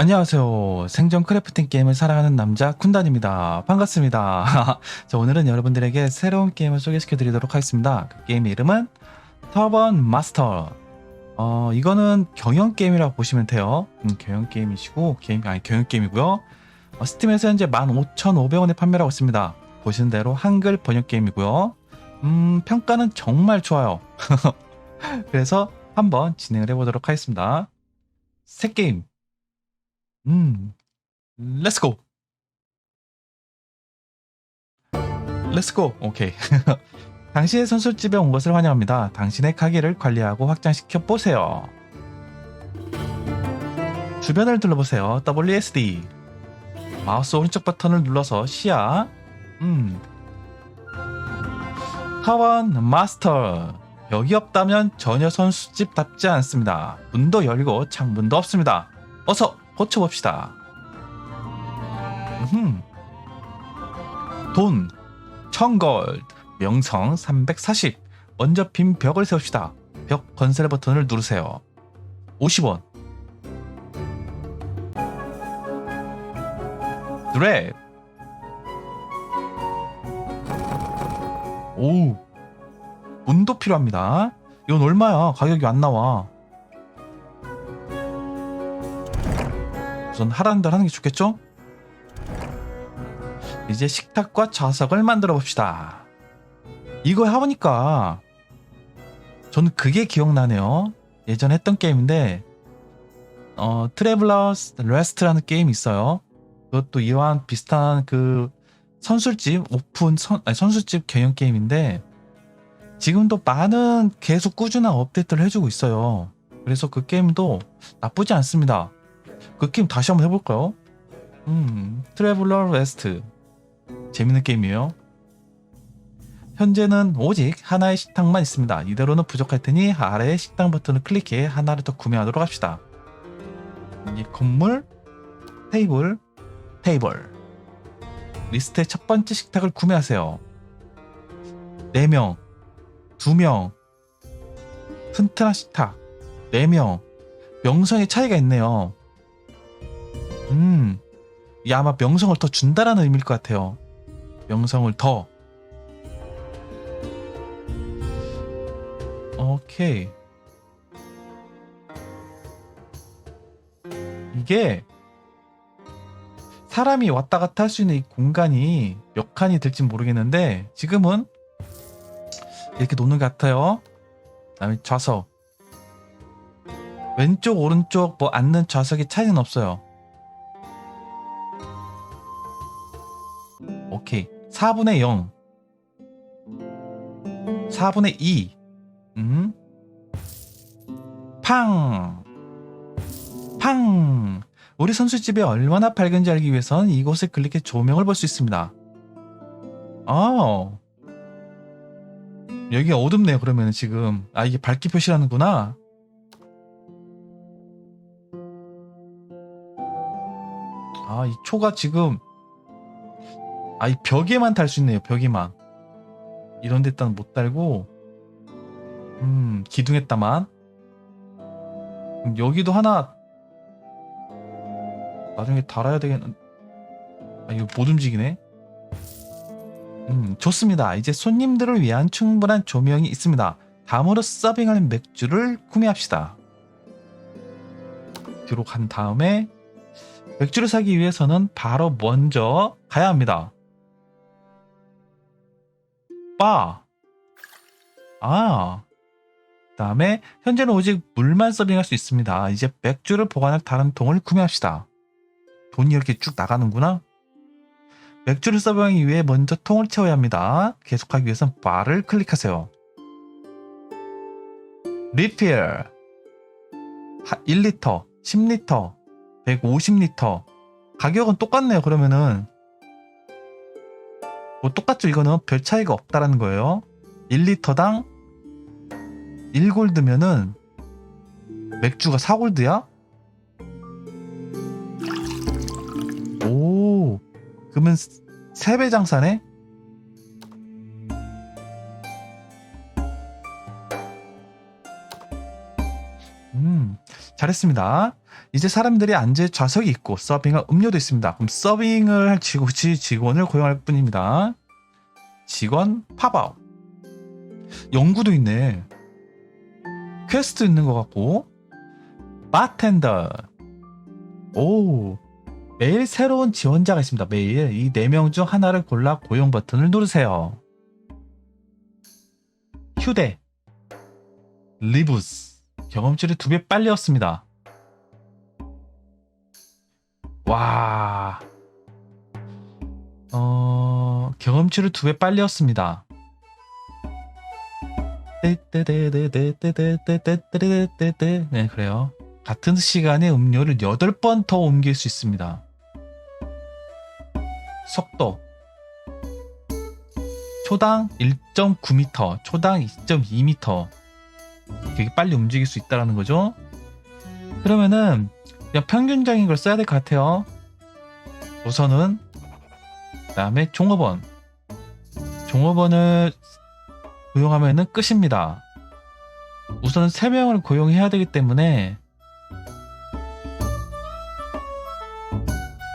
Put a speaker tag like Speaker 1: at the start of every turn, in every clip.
Speaker 1: 안녕하세요. 생존 크래프팅 게임을 사랑하는 남자 쿤단입니다. 반갑습니다. 자, 오늘은 여러분들에게 새로운 게임을 소개시켜 드리도록 하겠습니다. 그 게임의 이름은 터번 마스터. 어, 이거는 경영 게임이라고 보시면 돼요. 음, 경영 게임이시고, 게임, 아니, 경영 게임이고요. 어, 스팀에서 현재 15,500원에 판매를 하고 있습니다. 보시는 대로 한글 번역 게임이고요. 음, 평가는 정말 좋아요. 그래서 한번 진행을 해 보도록 하겠습니다. 새 게임. 음, 렛츠고. 렛츠고. 오케이. 당신의 선술집에 온 것을 환영합니다. 당신의 가게를 관리하고 확장시켜 보세요. 주변을 둘러보세요. WSD. 마우스 오른쪽 버튼을 눌러서 시야. 음. 하원 마스터. 여기 없다면 전혀 선수집답지 않습니다. 문도 열고 창문도 없습니다. 어서 고쳐봅시다. 음흠. 돈 1000골드 명성 340 먼저 빈 벽을 세웁시다. 벽 건설 버튼을 누르세요. 50원 드랩 오 문도 필요합니다. 이건 얼마야? 가격이 안 나와. 우선 하란들 하는 게 좋겠죠? 이제 식탁과 좌석을 만들어 봅시다. 이거 해보니까 저는 그게 기억나네요. 예전에 했던 게임인데 어, 트래블러스 레스트라는 게임이 있어요. 그것도 이러한 비슷한 그 선술집 오픈 선, 아니, 선술집 경영 게임인데 지금도 많은 계속 꾸준한 업데이트를 해주고 있어요. 그래서 그 게임도 나쁘지 않습니다. 그 게임 다시 한번 해볼까요? 음, 트래블러 웨스트. 재밌는 게임이에요. 현재는 오직 하나의 식당만 있습니다. 이대로는 부족할 테니 아래의 식당 버튼을 클릭해 하나를 더 구매하도록 합시다. 이 건물, 테이블, 테이블. 리스트의 첫 번째 식탁을 구매하세요. 4명, 2명, 튼튼한 식탁, 4명. 명성의 차이가 있네요. 음, 이게 아마 명성을 더 준다라는 의미일 것 같아요. 명성을 더. 오케이. 이게 사람이 왔다 갔다 할 수 있는 이 공간이 몇 칸이 될진 모르겠는데 지금은 이렇게 놓는 것 같아요. 그다음에 좌석. 왼쪽 오른쪽 뭐 앉는 좌석의 차이는 없어요. 오케이. 4분의 0. 4분의 2. 음. 팡. 팡. 우리 선수집이 얼마나 밝은지 알기 위해선 이곳을 클릭해 조명을 볼 수 있습니다. 아. 여기 어둡네요, 그러면 지금. 아, 이게 밝기 표시라는구나. 아, 이 초가 지금 아, 이 벽에만 달 수 있네요, 벽에만. 이런 데다는 못 달고, 음, 기둥에다만. 음, 여기도 하나, 나중에 달아야 되겠는, 아, 이거 못 움직이네? 음, 좋습니다. 이제 손님들을 위한 충분한 조명이 있습니다. 다음으로 서빙할 맥주를 구매합시다. 뒤로 간 다음에, 맥주를 사기 위해서는 바로 먼저 가야 합니다. 바. 아. 그다음에 현재는 오직 물만 서빙할 수 있습니다. 이제 맥주를 보관할 다른 통을 구매합시다. 돈이 이렇게 쭉 나가는구나. 맥주를 서빙하기 위해 먼저 통을 채워야 합니다. 계속하기 위해선 바를 클릭하세요. 리필 1리터, 10리터, 150리터 가격은 똑같네요. 그러면은 뭐 똑같죠 이거는 별 차이가 없다라는 거예요 1리터당 1골드면은 맥주가 4골드야? 오 그러면 3배 장사네? 음 잘했습니다 이제 사람들이 앉을 좌석이 있고 서빙할 음료도 있습니다. 그럼 서빙을 할 직원, 직원을 고용할 뿐입니다. 직원 팝아웃. 연구도 있네. 퀘스트 있는 것 같고. 바텐더. 오. 매일 새로운 지원자가 있습니다. 매일 이 네 명 중 하나를 골라 고용 버튼을 누르세요. 휴대. 리부스. 경험치를 두 배 빨리 얻습니다. 와. 어, 경험치를 두 배 빨리 얻습니다. 네, 그래요. 같은 시간에 음료를 8번 더 옮길 수 있습니다. 속도. 초당 1.9m, 초당 2.2m. 되게 빨리 움직일 수 있다라는 거죠. 그러면은 그냥 평균적인 걸 써야 될 것 같아요. 우선은 그다음에 종업원. 종업원을 고용하면은 끝입니다. 우선은 3명을 고용해야 되기 때문에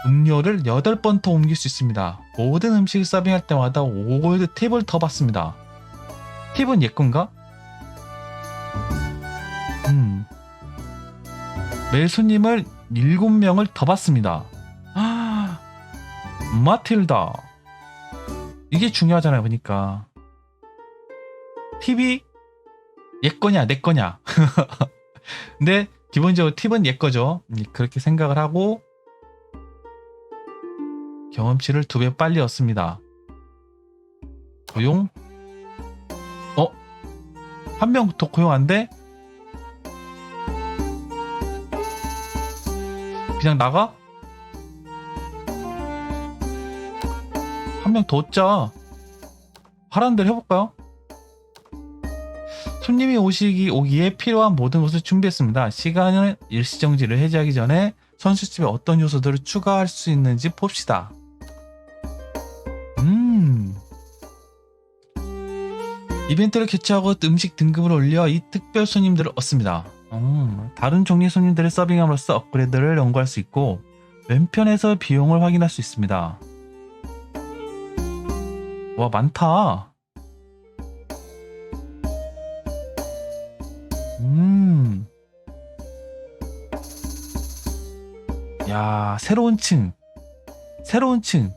Speaker 1: 음료를 8번 더 옮길 수 있습니다. 모든 음식을 서빙할 때마다 5골드 팁을 더 받습니다. 팁은 옛 건가? 매일 손님을 7명을 더 받습니다. 아, 마틸다. 이게 중요하잖아요, 보니까. 팁이 옛 거냐, 내 거냐. 근데 기본적으로 팁은 옛 거죠. 음, 그렇게 생각을 하고 경험치를 두 배 빨리 얻습니다. 고용? 어? 한 명 더 고용 안 돼? 그냥 나가? 한 명더 얻자. 하라는 대로 해볼까요? 손님이 오시기 오기에 필요한 모든 것을 준비했습니다. 시간을 일시정지를 해제하기 전에 선수집에 어떤 요소들을 추가할 수 있는지 봅시다. 음. 이벤트를 개최하고 음식 등급을 올려 이 특별 손님들을 얻습니다. 음, 다른 종류의 손님들을 서빙함으로써 업그레이드를 연구할 수 있고 왼편에서 비용을 확인할 수 있습니다. 와 많다. 음. 야 새로운 층. 새로운 층.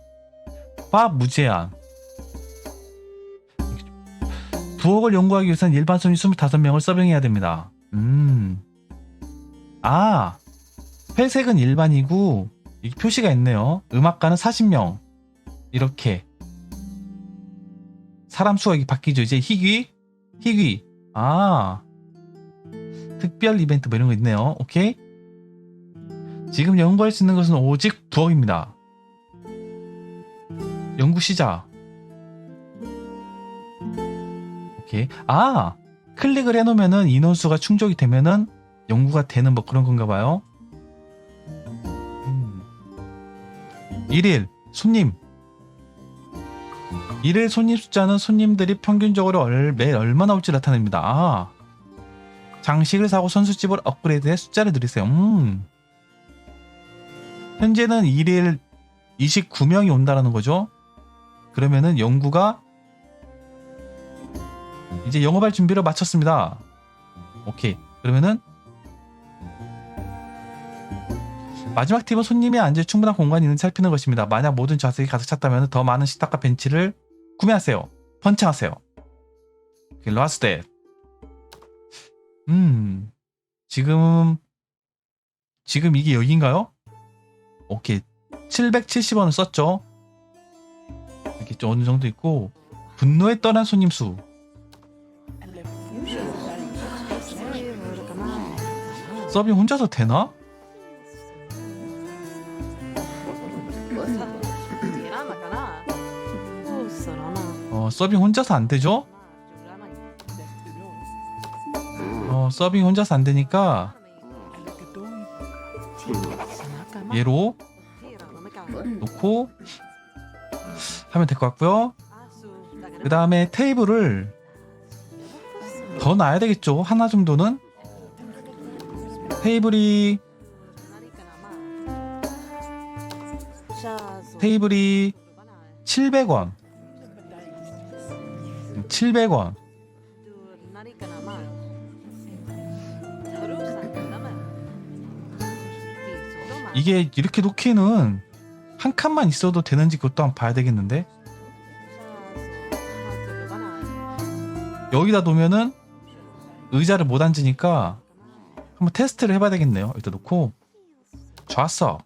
Speaker 1: 밥 무제한. 부엌을 연구하기 위해서는 일반 손님 25명을 서빙해야 됩니다. 음. 아. 회색은 일반이고 이 표시가 있네요. 음악가는 40명. 이렇게. 사람 수가 바뀌죠. 이제 희귀, 희귀. 아. 특별 이벤트 뭐 이런 거 있네요. 오케이. 지금 연구할 수 있는 것은 오직 부엌입니다. 연구 시작. 오케이. 아, 클릭을 해놓으면은 인원수가 충족이 되면은 연구가 되는 뭐 그런 건가 봐요. 음. 1일 손님. 1일 손님 숫자는 손님들이 평균적으로 얼, 매일 얼마나 올지 나타냅니다. 아, 장식을 사고 선수집을 업그레이드해 숫자를 늘리세요. 음. 현재는 1일 29명이 온다라는 거죠. 그러면은 연구가 이제 영업할 준비를 마쳤습니다. 오케이. 그러면은 마지막 팁은 손님이 앉을 충분한 공간이 있는지 살피는 것입니다. 만약 모든 좌석이 가득 찼다면 더 많은 식탁과 벤치를 구매하세요. 펀칭하세요. 라스트 음 지금 지금 이게 여기인가요? 오케이 770원을 썼죠. 이렇게 좀 어느 정도 있고 분노에 떠난 손님 수 서빙 혼자서 되나? 어 서빙 혼자서 안 되죠? 어 서빙 혼자서 안 되니까 얘로 놓고 하면 될 것 같고요. 그 다음에 테이블을 더 놔야 되겠죠. 하나 정도는 테이블이 테이블이 700원. 700원. 이게 이렇게 놓기는 한 칸만 있어도 되는지 그것도 한번 봐야 되겠는데? 여기다 놓으면은 의자를 못 앉으니까 한번 테스트를 해봐야 되겠네요. 일단 놓고 좋았어.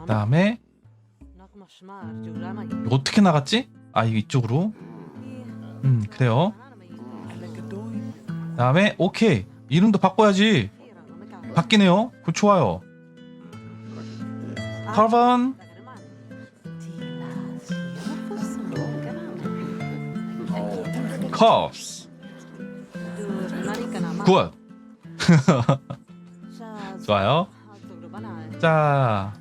Speaker 1: 그다음에 이거 어떻게 나갔지? 아 이쪽으로. 음 그래요. 그다음에 오케이 이름도 바꿔야지. 바뀌네요. 그 좋아요. 터번 컵스 굿 좋아요. 자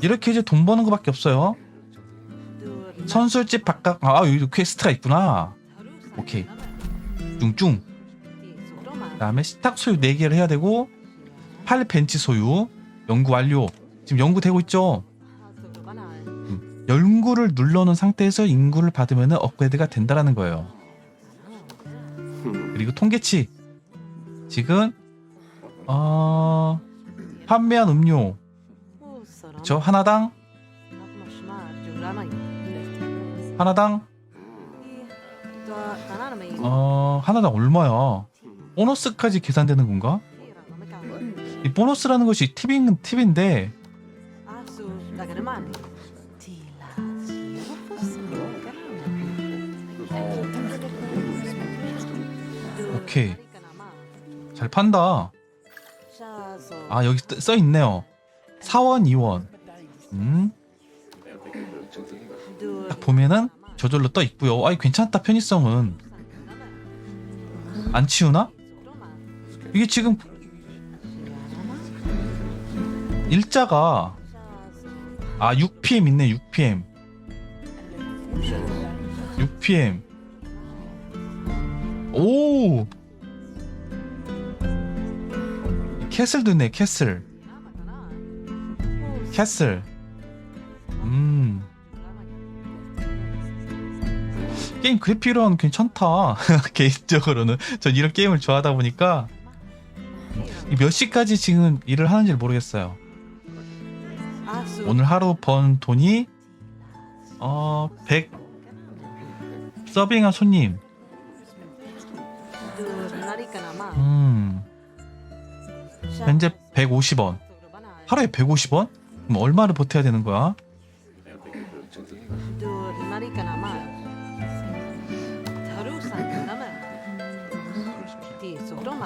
Speaker 1: 이렇게 이제 돈 버는 거밖에 없어요. 선술집 바깥 아 여기 퀘스트가 있구나. 오케이. 뚱뚱. 그다음에 식탁 소유 4개를 해야 되고 팔 벤치 소유 연구 완료. 지금 연구되고 있죠. 연구를 눌러놓은 상태에서 인구를 받으면 업그레이드가 된다라는 거예요. 그리고 통계치 지금 어 판매한 음료 저 하나당 하나당 어 하나당 얼마야? 보너스까지 계산되는 건가? 이 보너스라는 것이 팁인 팁인데 오케이 잘 판다. 아 여기 떠- 써 있네요. 4원 2원. 음. 딱 보면은 저절로 떠 있고요. 아이 괜찮다 편의성은 안 치우나? 이게 지금 일자가 아 6pm 있네 6pm 6pm 오 캐슬도 있네 캐슬. 캐슬. 음. 게임 그래픽은 괜찮다. 개인적으로는. 전 이런 게임을 좋아하다 보니까. 이몇 시까지 지금 일을 하는지 모르겠어요. 오늘 하루 번 돈이 어 100 서빙한 손님 현재 150원 하루에 150원? 그럼 얼마를 버텨야 되는 거야?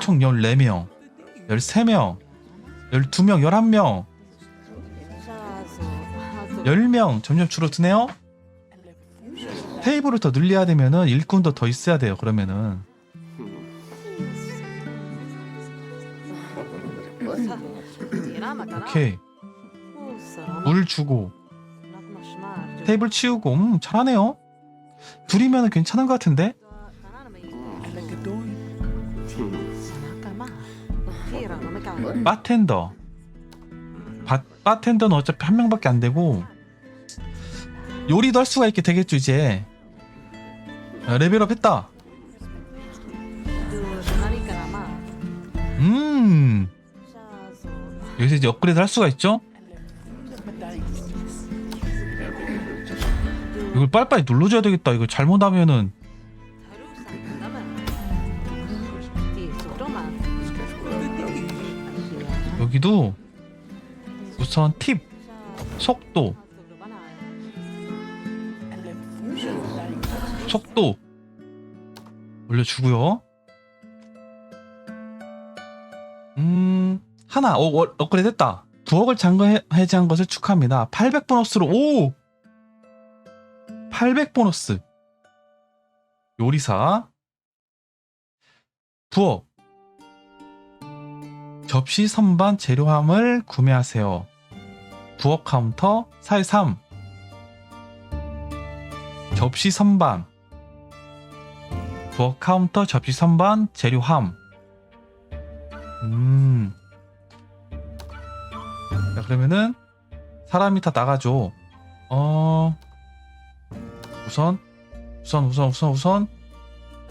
Speaker 1: 총 14명 13명 12명 11명 10명 점점 줄어드네요 테이블을 더 늘려야 되면은 일꾼도 더 있어야 돼요 그러면은 오케이 물 주고 테이블 치우고 음 잘하네요. 둘이면은 괜찮은 것 같은데? 바텐더. 바, 바텐더는 어차피 한 명밖에 안 되고 요리도 할 수가 있게 되겠죠 이제. 야, 레벨업 했다 여기서 이제 업그레이드 할 수가 있죠? 이걸 빨리빨리 눌러줘야 되겠다. 이거 잘못하면은. 여기도 우선 팁 속도. 속도. 올려주고요. 하나 어, 어, 업그레이드 됐다. 부엌을 잠궈 해제한 것을 축하합니다. 800 보너스로 오! 800 보너스. 요리사. 부엌. 접시 선반 재료함을 구매하세요. 부엌 카운터 413 접시 선반. 부엌 카운터 접시 선반 재료함. 음 자 그러면은 사람이 다 나가죠. 어 우선 우선 우선 우선 우선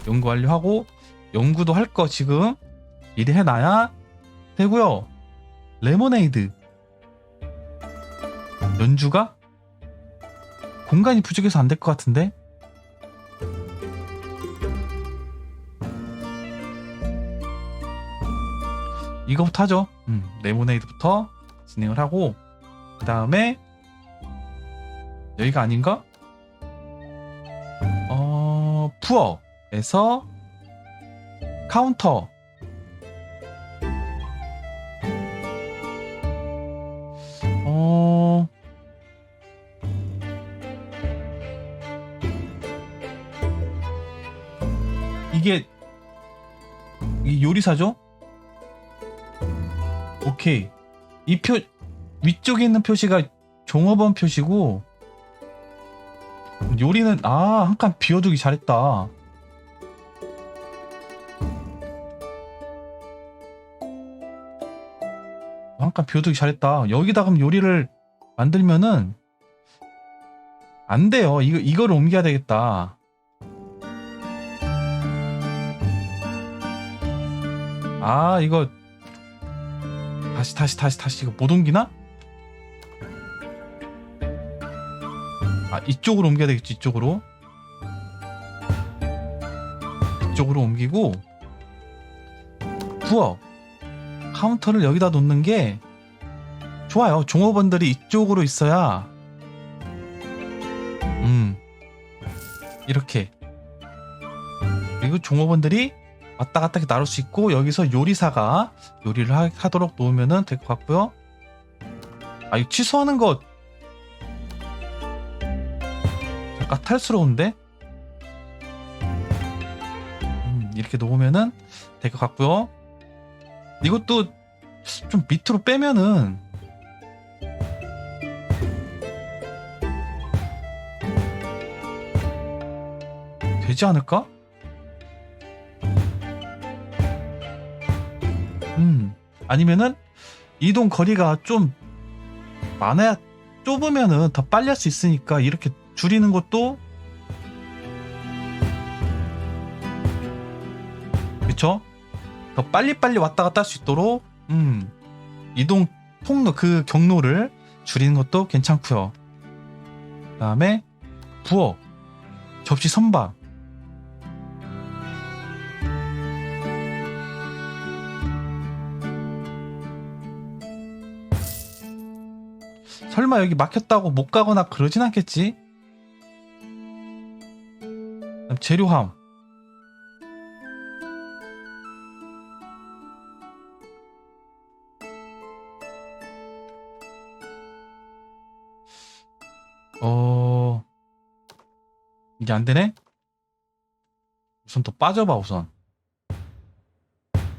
Speaker 1: 연구 완료하고 연구도 할 거 지금 미리 해놔야 되고요. 레모네이드 연주가 공간이 부족해서 안 될 것 같은데 이거부터 하죠. 음, 레모네이드부터 진행을 하고 그 다음에 여기가 아닌가? 어 푸어에서 카운터 어 이게 이 요리사죠? 오케이. 이 표, 위쪽에 있는 표시가 종업원 표시고, 요리는, 아, 한 칸 비워두기 잘했다. 한 칸 비워두기 잘했다. 여기다 그럼 요리를 만들면은, 안 돼요. 이거, 이거를 옮겨야 되겠다. 아, 이거, 다시 다시 다시 다시 이거 못 옮기나? 아 이쪽으로 옮겨야 되겠지 이쪽으로? 이쪽으로 옮기고 부엌 카운터를 여기다 놓는 게 좋아요. 종업원들이 이쪽으로 있어야. 음. 이렇게. 그리고 종업원들이 왔다 갔다 이렇게 나눌 수 있고 여기서 요리사가 요리를 하, 하도록 놓으면 될 것 같고요. 아 이거 취소하는 거 약간 탈스러운데? 음, 이렇게 놓으면은 될 것 같고요. 이것도 좀 밑으로 빼면은 되지 않을까? 아니면은 이동 거리가 좀 많아야 좁으면은 더 빨리 할 수 있으니까 이렇게 줄이는 것도 그쵸? 더 빨리빨리 왔다 갔다 할 수 있도록 음 이동 통로 그 경로를 줄이는 것도 괜찮고요 그 다음에 부엌 접시 선반 설마 여기 막혔다고 못 가거나 그러진 않겠지? 재료함. 어, 이게 안 되네? 우선 또 빠져봐, 우선.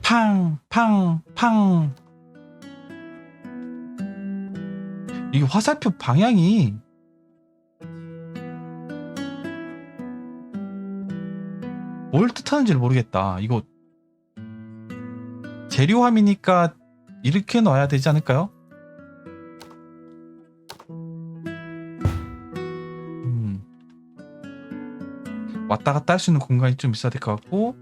Speaker 1: 팡, 팡, 팡. 이게 화살표 방향이 뭘 뜻하는지를 모르겠다. 이거 재료함이니까 이렇게 넣어야 되지 않을까요? 음. 왔다 갔다 할 수 있는 공간이 좀 있어야 될 것 같고,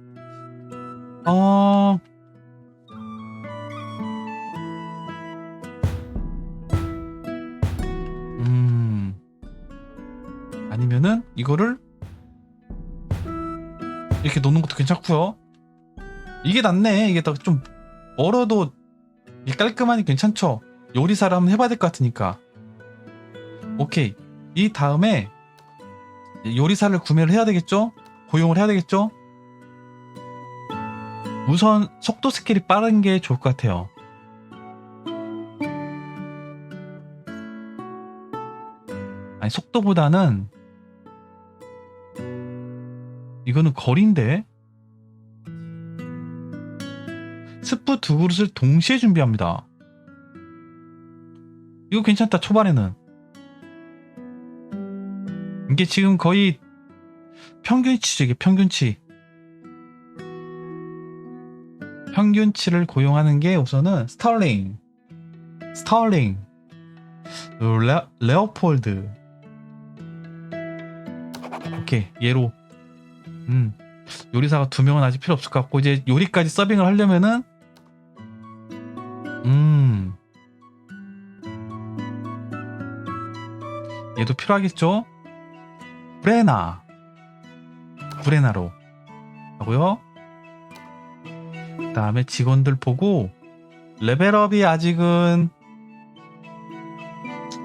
Speaker 1: 이게 낫네. 이게 더 좀 멀어도 깔끔하니 괜찮죠. 요리사를 한번 해봐야 될 것 같으니까. 오케이. 이 다음에 요리사를 구매를 해야 되겠죠? 고용을 해야 되겠죠? 우선 속도 스킬이 빠른 게 좋을 것 같아요. 아니 속도보다는 이거는 거리인데 스프 두 그릇을 동시에 준비합니다. 이거 괜찮다 초반에는. 이게 지금 거의 평균치죠 이게 평균치. 평균치를 고용하는 게 우선은 스털링. 스털링. 레, 레오폴드. 오케이 얘로. 음 요리사가 두 명은 아직 필요 없을 것 같고 이제 요리까지 서빙을 하려면은 음. 얘도 필요하겠죠? 브레나. 브레나로. 하고요? 그 다음에 직원들 보고 레벨업이 아직은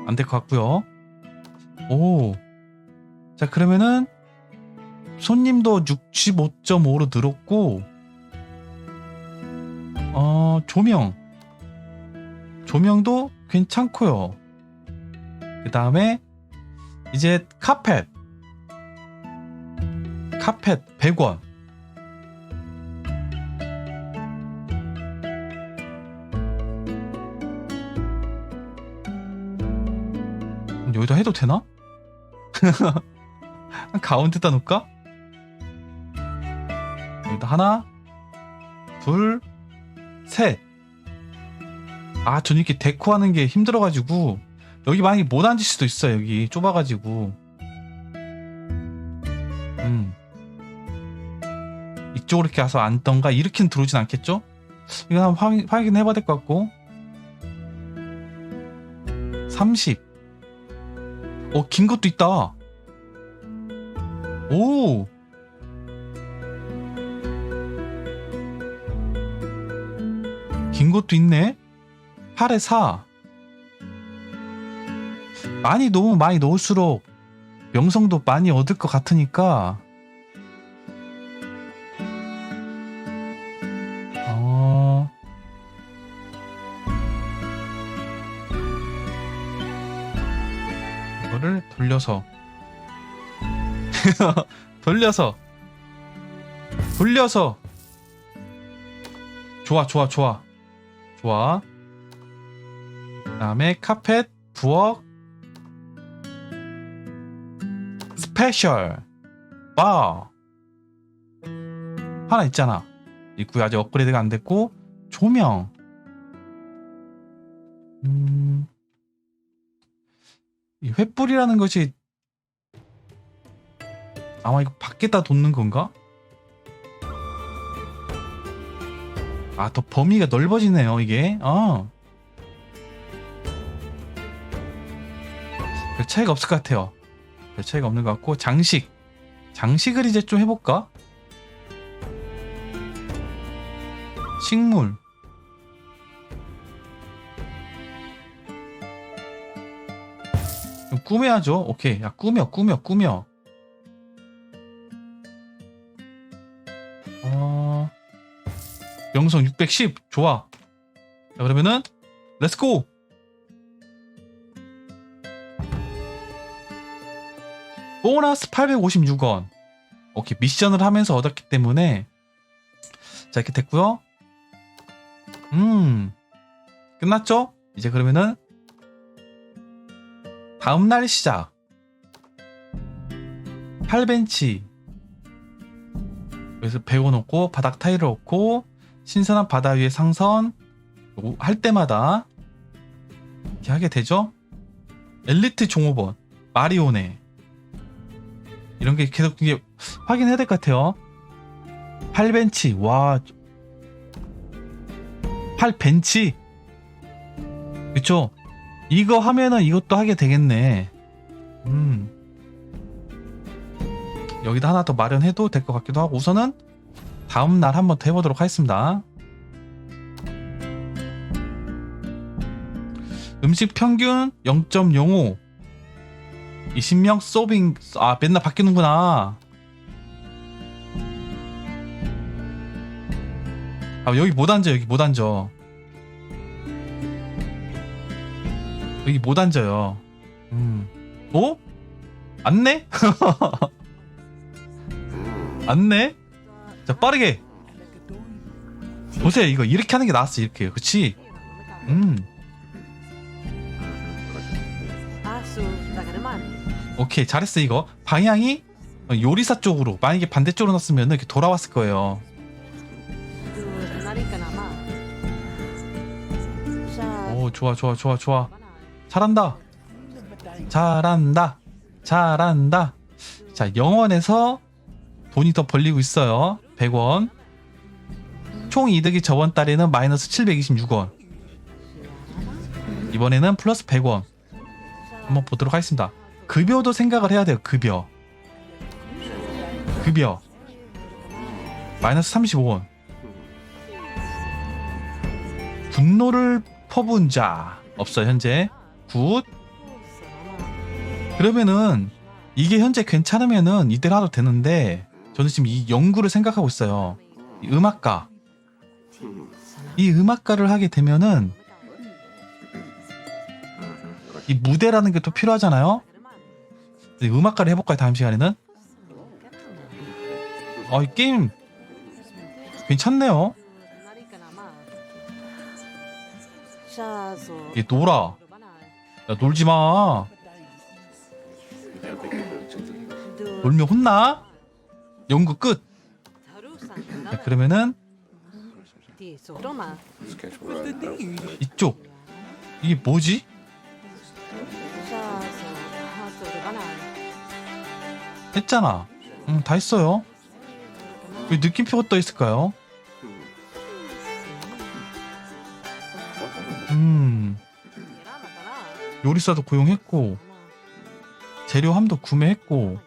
Speaker 1: 안 될 것 같고요. 오. 자 그러면은 손님도 65.5로 늘었고 어 조명 조명도 괜찮고요 그 다음에 이제 카펫 카펫 100원 여기다 해도 되나? 가운데다 놓을까? 여기다 하나, 둘, 셋. 아, 전 이렇게 데코하는 게 힘들어가지고 여기 만약에 못 앉을 수도 있어 여기 좁아가지고. 음. 이쪽으로 이렇게 와서 앉던가 이렇게는 들어오진 않겠죠? 이거 한번 확인, 확인해봐야 될 것 같고. 30. 어, 긴 것도 있다. 오! 긴 것도 있네? 8에 4. 많이 넣으면 많이 넣을수록 명성도 많이 얻을 것 같으니까. 어. 이거를 돌려서. 돌려서. 돌려서. 좋아, 좋아, 좋아. 좋아. 그다음에 카펫, 부엌, 스페셜, 바 하나 있잖아. 있고 아직 업그레이드가 안 됐고 조명. 음, 이 횃불이라는 것이 아마 이거 밖에다 뒀는 건가? 아, 더 범위가 넓어지네요, 이게. 어. 별 차이가 없을 것 같아요. 별 차이가 없는 것 같고, 장식. 장식을 이제 좀 해볼까? 식물. 좀 꾸며야죠. 오케이. 야, 꾸며, 꾸며, 꾸며. 어... 명성 610 좋아 자 그러면은 렛츠고 보너스 856원. 오케이 미션을 하면서 얻었기 때문에. 자 이렇게 됐고요. 음 끝났죠? 이제 그러면은 다음 날 시작. 8벤치. 여기서 배워놓고 바닥 타일을 놓고 신선한 바다 위의 상선. 할 때마다 이렇게 하게 되죠. 엘리트 종업원 마리오네 이런 게 계속 이게 확인해야 될 것 같아요. 8벤치 와 8벤치 그쵸? 이거 하면은 이것도 하게 되겠네. 음 여기다 하나 더 마련해도 될 것 같기도 하고 우선은 다음 날 한번 더 해보도록 하겠습니다. 음식 평균 0.05 20명 서빙 아 맨날 바뀌는구나. 아 여기 못 앉아 여기 못 앉아. 여기 못 앉아요. 음. 어? 안내? 안내? 자 빠르게. 보세요. 이거 이렇게 하는 게 나았어 이렇게. 그치? 음 오케이 잘했어 이거 방향이 요리사 쪽으로 만약에 반대쪽으로 놨으면 이렇게 돌아왔을 거예요 오 좋아 좋아 좋아 좋아 잘한다. 잘한다. 잘한다. 자, 영원에서 돈이 더 벌리고 있어요. 100원. 총 이득이 저번 달에는 마이너스 726원. 이번에는 플러스 100원. 한번 보도록 하겠습니다. 급여도 생각을 해야 돼요. 급여. 급여. 마이너스 35원. 분노를 퍼부은 자. 없어요, 현재. 굿. 그러면은 이게 현재 괜찮으면은 이대로 하도 되는데 저는 지금 이 연구를 생각하고 있어요. 이 음악가. 이 음악가를 하게 되면은 이 무대라는 게 또 필요하잖아요. 이 음악가를 해볼까요 다음 시간에는? 아, 이 게임 괜찮네요. 얘 놀아. 야, 놀지 마. 놀면 혼나? 연구 끝. 자, 그러면은 이쪽. 이게 뭐지? 했잖아. 응, 다 했어요. 왜 느낌표가 떠 있을까요? 음, 요리사도 고용했고, 재료함도 구매했고,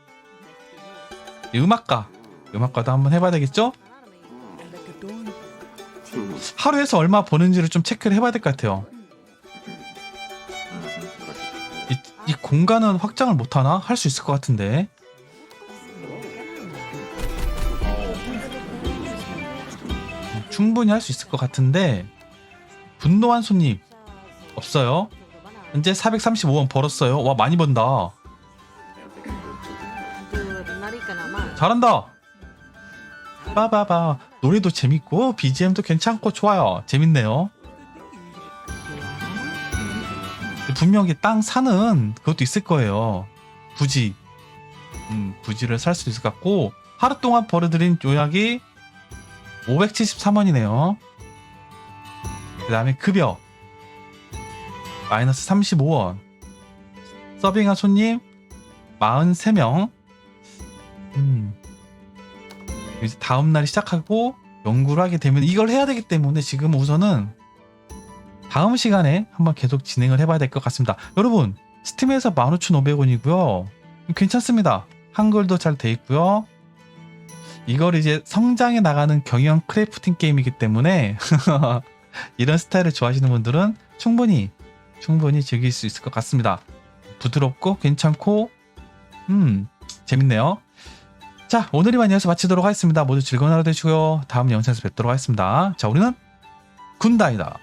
Speaker 1: 이 음악가. 음악가도 한번 해봐야 되겠죠? 하루에서 얼마 버는지를 좀 체크를 해봐야 될 것 같아요. 이, 이 공간은 확장을 못하나? 할 수 있을 것 같은데. 충분히 할 수 있을 것 같은데 분노한 손님 없어요. 현재 435원 벌었어요. 와 많이 번다. 잘한다. 빠바바 노래도 재밌고 BGM도 괜찮고 좋아요. 재밌네요. 분명히 땅 사는 그것도 있을 거예요. 부지. 음, 부지를 살 수도 있을 것 같고 하루 동안 벌어들인 요약이 573원이네요. 그 다음에 급여 마이너스 35원 서빙한 손님 43명 음. 이제 다음날 시작하고 연구를 하게 되면 이걸 해야 되기 때문에 지금 우선은 다음 시간에 한번 계속 진행을 해봐야 될 것 같습니다. 여러분 스팀에서 15,500원이고요. 괜찮습니다. 한글도 잘 돼 있고요. 이걸 이제 성장해 나가는 경영 크래프팅 게임이기 때문에 이런 스타일을 좋아하시는 분들은 충분히 충분히 즐길 수 있을 것 같습니다. 부드럽고 괜찮고 음 재밌네요. 자 오늘 이만 여기서 마치도록 하겠습니다. 모두 즐거운 하루 되시고요. 다음 영상에서 뵙도록 하겠습니다. 자 우리는 군다이다.